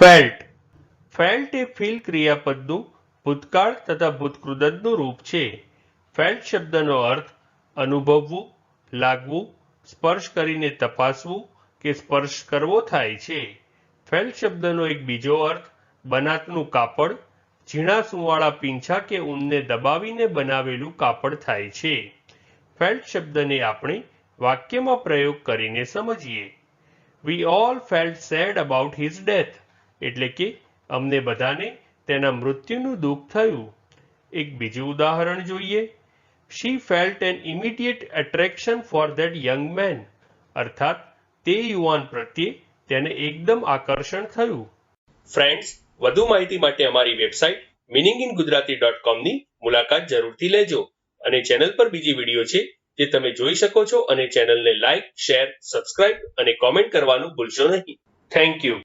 Felt felt એ feel ક્રિયાપદનું ભૂતકાળ તથા ભૂતકૃદંતનું રૂપ છે. ફેલ્ટ શબ્દનો અર્થ અનુભવવું, લાગવું, સ્પર્શ કરીને તપાસવું કે સ્પર્શ કરવો થાય છે. ફેલ્ટ શબ્દનો એક બીજો અર્થ બનાતનું કાપડ ઝીણા સુંવાળા પીંછા કે ઊનને દબાવીને બનાવેલું કાપડ થાય છે. ફેલ્ટ શબ્દને આપણે વાક્યમાં પ્રયોગ કરીને સમજીએ. We all felt sad about his death એટલે કે અમને બધાને તેના મૃત્યુનું દુઃખ થયું. એક બીજું ઉદાહરણ જોઈએ. She felt an immediate attraction for that young man અર્થાત, તે યુવાન પ્રત્યે તેને એકદમ આકર્ષણ થયું. ફ્રેન્ડ્સ વધુ માહિતી માટે અમારી website meaning in Gujarati dot કોમની મુલાકાત જરૂરથી લેજો. અને ચેનલ પર બીજી વીડિયો છે જે તમે જોઈ શકો છો અને ચેનલને લાઇક, શેર, સબસ્ક્રાઇબ અને કોમેન્ટ કરવાનું ભૂલશો નહીં. Thank you